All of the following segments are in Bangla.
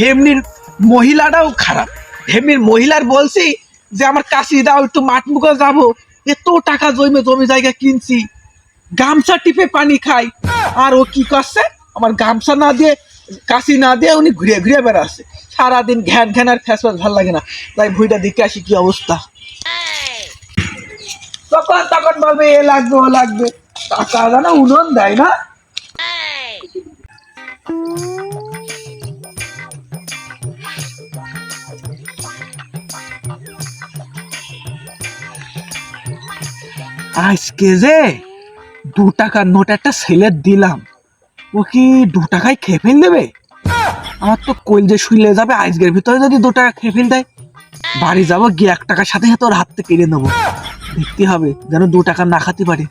হেমনির মহিলাটাও খারাপ। হেমনির মহিলার বলছি যে, আমার কাশি, দাও, একটু মাঠ মুখে যাব। এত টাকা জমে, জমি জায়গা কিনছি। গামছা টিপে পানি খাই। আর ও কি করছে? আমার গামছা না দিয়ে কাশি না দিয়ে উনি ঘুরে ঘুরে বেড়াচ্ছে। সারাদিন ঘ্যান ঘ্যান আর ফ্যাস ফ্যাস ভালো লাগে না। তাই ভুইটা দেখে আসি কি অবস্থা? তখন তখন বলবে, এ লাগবে, ও লাগবে। টাকা জানা উনন দেয় না। আজকে যে দু টাকার নোট একটা ছেলে দিলাম। ও কি দু টাকায় খেয়ে ফেল দেবে? আমার তো কইল যে শুইলে যাবে আজকের ভিতরে যদি দু টাকা খেয়ে ফেল দেয়, বাড়ি যাব গিয়ে এক টাকার সাথে সাথে ওর হাত থেকে কেড়ে নেব। দেখতে হবে, যেন দু টাকা না খাতে পারে।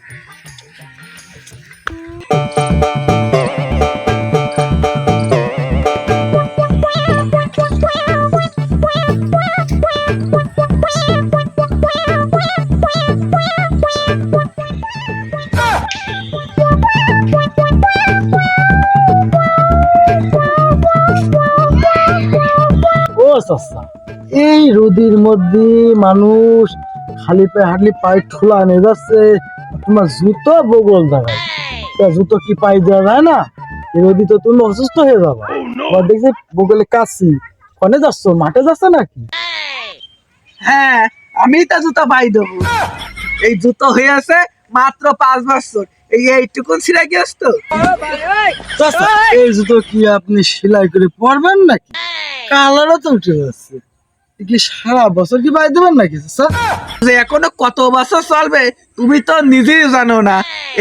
ও এই রোদির মধ্যে মানুষ খালি পায়ে হাঁটলি পায়ে ঠোলা আনে যাচ্ছে তোমার জুতো বগল দেখায়। তা জুতো কি পায়ে দেওয়া যায় না? এই রোদি তো তুমি অসুস্থ হয়ে যাবে। আবার দেখছি বগলে কাশি। কনে যাচ্ছ? মাঠে যাচ্ছে নাকি? হ্যাঁ আমি তো জুতো পাই দেবো। এই জুতো হয়ে আছে মাত্র পাঁচ বছর। এই এইটুকুন ছিঁড়ে গিয়েছ তো? এই জুতো কি আপনি সেলাই করে পরবেন নাকি? কালারও তো উঠে যাচ্ছে। কি সারা বছর কি বাড়ি দেবেন নাকি, স্যার? এখনও কত বছর চলবে তুমি তো নিজেই জানো না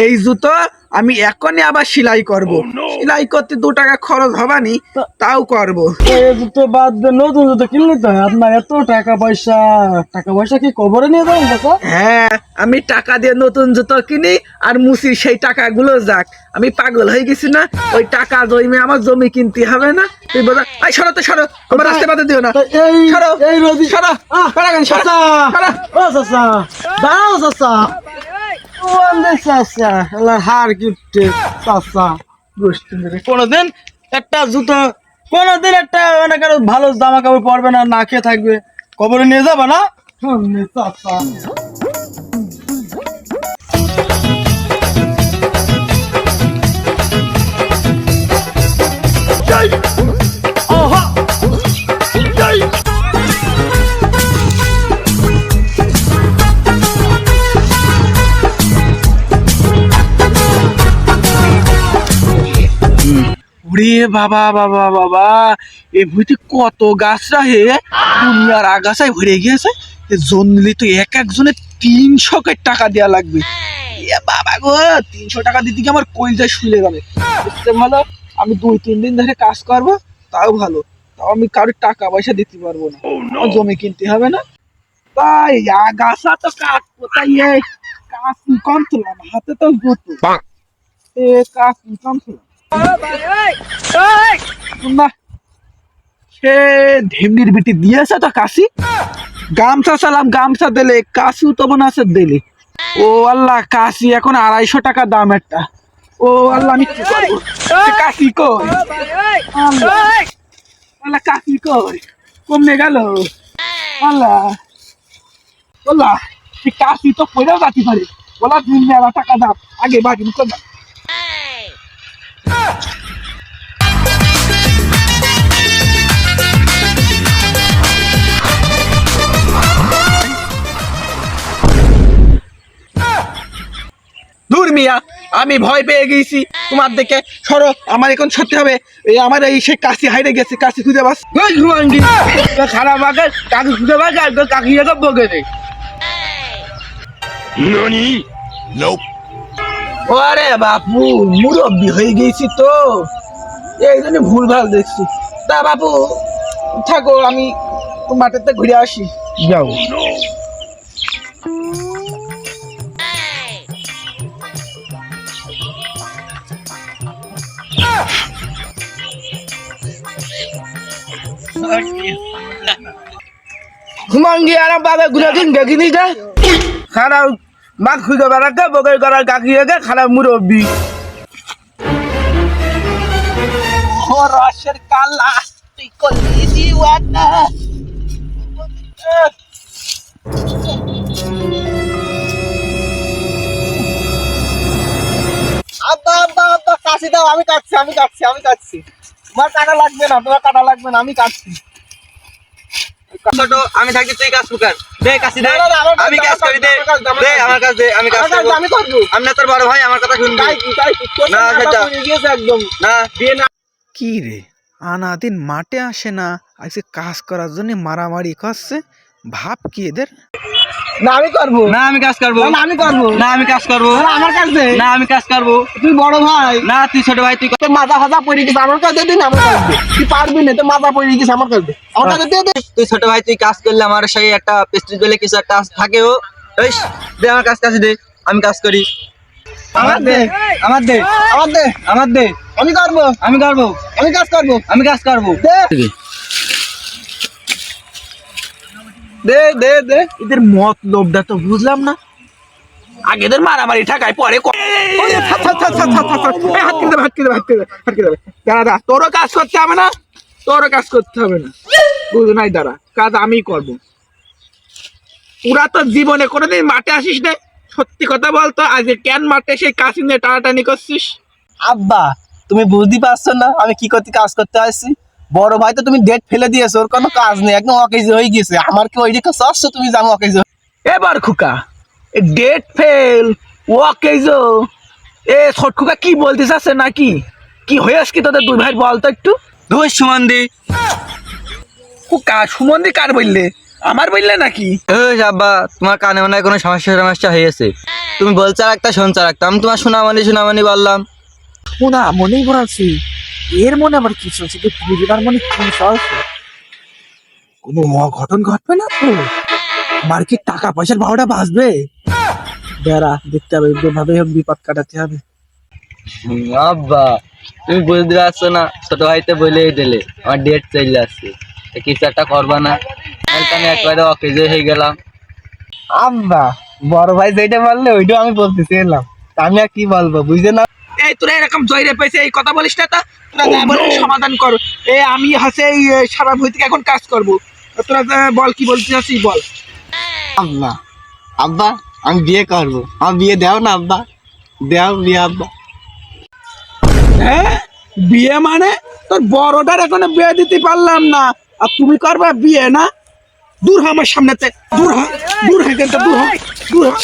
এই জুতো আমি এখনই আবার সেলাই করব। সেলাই করতে দু টাকা খরচ হবানি তাও করব। এই জুতো বাদ দিয়ে নতুন জুতো কিনলে তো? আপনার এত টাকা পয়সা। টাকা পয়সা কি কবরে নিয়ে যাবেন চাচা হ্যাঁ আমি টাকা দিয়ে নতুন জুতো কিনি আর মুসি সেই টাকাগুলো যাক। আমি পাগল হয়ে গেছি না? ওই টাকা জমি আমার জমি কিনতে হবে না? তুই বোঝা আই সরো তো সরো। আমার রাস্তা পাতে দিও না। এই সরো এই রোদি সরো সরো কেন, সরো। সরো ও চাচা। দাঁড়াও চাচা। কোনোদিন একটা জুতো, কোনোদিন একটা মানে কারও ভালো জামা কাপড় পরবে না না খেয়ে থাকবে। কবরে নিয়ে যাবে না? চাচা। ওরে বাবা বাবা বাবা। এই ভুইতে কত গাছ রাহে দুনিয়ার আগাছায় ভরে গিয়েছে। জন্মলি তো এক একজনের তিনশো টাকা দেওয়া লাগবে। বাবা গো তিনশো টাকা দিতে গিয়ে আমার কইলটা শুলে যাবে। ভালো আমি দুই তিন দিন ধরে কাজ করব তাও ভালো। তাও আমি কারোর টাকা পয়সা দিতে পারব না। আমার জমি কিনতে হবে না। তাই আগাছা তো তাই এই কাজ কম তুললাম হাতে তো গুতো এ কাজ কম তুললাম না সে বিটি দিয়েছে তো কাশি? গামছা চালাম, গামছা দিলে, কাশিও তো মনে ও আল্লাহ, কাশি এখন আড়াইশো টাকা দাম একটা। ও আল্লাহ, আমি কি করব? কাশি কই? আল্লাহ কাশি কই? কমে গেল। আল্লাহ কাশি তো পয়লাও যাতে পারে। বলা মেলা টাকা দাম, আগে বাকি মুখ মিয়া আমি ভয় পেয়ে গেছি। তোমার দেখে সরো আমার এখন সত্যি হবে। এই আমার এই সে কাশি হাইরে গেছে কাশি খুঁজে বাস খারাপ আগে কাকি খুঁজে পাই আর কাকি তো বকে ওরে বাপু মুরব্বি হয়ে গেছি তো। এই জন্য ভুল ভালো দেখছি। তা বাপু থাকো আমি মাঠেতে ঘুরে আসি। যাও। ঘুমাঙ্গি আর বাবা গুলাদিন দেখিনি যা। খারাপ মা খুঁজে করার মুরব্বী। কাশি দাও, আমি কাটছি আমি কাটছি আমি কাটছি। তোমার কাটা লাগবে না তোমার কাটা লাগবে না আমি কাটছি। আমি থাকি তুই কাজ কর দে কাশি দে। না, না, আমার কাজ আমি কাজ করি দে। দে, আমার কাজ দে, দে আমার আমার কাজ দে আমি কাজ আমার আমি করব। আমি তোর বড় ভাই আমার কথা শুনবি। তাই কি তাই কি? তোর না, সেটা- কথা গিয়েছে একদম। না। বিয়ে না কি রে? আনাদিন মাঠে আসে না আজকে কাজ করার জন্য মারামারি করছে। ভাব কি এদের? না আমি করব। না আমি কাজ করব। না, আমি করব। না আমি কাজ করব। না, আমার কাছে দে না আমি কাজ করব। তুই বড় ভাই। না তুই ছোট ভাই তুই তোর মাথা ফাতা পড়ে গেছে আমার কাছে দিন আমার কাছে দে। তুই পারবি না তোর মাথা পড়ে গেছে আমার কাছে দে। আমার কাছে দিয়ে দে। তুই ছোট ভাই তুই কাজ করলে আমার সেই একটা পেস্টিজ বলে কিছু একটা থাকে ও। দে আমার কাজ কাছে দে আমি কাজ করি। আমার দে আমার দে আমার দে আমার দে। আমি করব। আমি করব। আমি কাজ করব। আমি কাজ করব। দে। দে দে দে। এদের মতলবটা তো বুঝলাম না। আগে এদের মারামারি ঠাকায় পরে। দাঁড়া তোরও কাজ করতে হবে না? তোরও কাজ করতে হবে না। বুঝ নাই দাঁড়া কাজ আমি করব। পুরা তো জীবনে কোনোদিন মাঠে আসিস না। সত্যি কথা বলতো আজকে কেন মাঠে সেই কাশি নিয়ে টানাটানি করছিস? আব্বা তুমি বুঝতে পারছ না আমি কি করতে কাজ করতে আসছি। বড় ভাই তো তুমি ডেট ফেলে দিয়েছ ওর কোনো কাজ নেই একদম অকেজ হয়ে গেছে আমার কি ওই দিকে চাচ্ছ তুমি জানো অকেজ? এবার খুকা ডেট ফেল ওয়াকেজো এ ছোট খুকা কি বলতে চাচ্ছে নাকি? কি হয়েছ কি তোদের দুই ভাই বল তো একটু? ধুস সুমন্দি। খুকা সুমন্দি কার বললে? আমার বললে নাকি? ওই আব্বা তোমার কানে মনে হয় কোনো সমস্যা সমস্যা হয়েছে। তুমি বলছো আর একটা শুনছো আর একটা আমি তোমার শোনামানি শোনামানি বললাম। শোনা মনেই করাচ্ছি এর মনে আবার কি চলছে? তুই বুঝবার মনে কি চলছে? কোনো অঘটন ঘটবে না তো? আমার কি টাকা পয়সার ভাওটা বাঁচবে? বেড়া দেখতে হবে ভাবে বিপদ কাটাতে হবে। আব্বা তুমি বুঝতে পারছ না ছোট ভাইতে বলেই দিলে আমার ডেট চলে আসছে। কিছু একটা করবা না? আমি একবারে অকেজ হয়ে গেলাম। আব্বা বড় ভাই যেটা বললে ওইটাও আমি বলতেছি এলাম তা আমি আর কি বলব বুঝতে না? তোরা এরকম জয়রে পেয়েছে এই কথা বলিস না তা? তোরা যা বলিস সমাধান কর। এ আমি হাসে এই সারা ভই থেকে এখন কাজ করব। তোরা বল কি বলতে চাচ্ছিস বল। আব্বা আব্বা আমি বিয়ে করব। আমার বিয়ে দাও না আব্বা। দাও বিয়ে আব্বা। হ্যাঁ বিয়ে মানে? তোর বড়টার এখনও বিয়ে দিতে পারলাম না। আর তুমি করবা বিয়ে না? দূর হ আমার সামনেতে। দূর হ দূর হ দূর হ দূর হ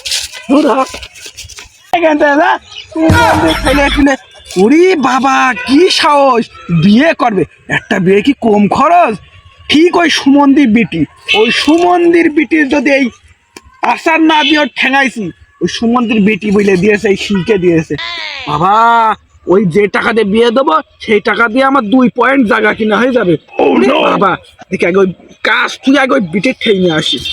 দূর হ। ওরে বাবা কি সাহস। বিয়ে করবে। একটা বিয়ে কি কম খরচ? ঠিক ওই সুমন্দির বিটি। ওই সুমন্দির বিটির যদি এই আসার না দিয়ে ঠেঙাইছি ওই সুমন্দির বেটি বলে দিয়েছে এই শিলকে দিয়েছে। বাবা ওই যে টাকা দিয়ে বিয়ে দেবো সেই টাকা দিয়ে আমার দুই পয়েন্ট জায়গা কিনা হয়ে যাবে। বাবা দেখি আগে ওই কাজ তুই আগে ওই বিটে ঠেঙে আসিস।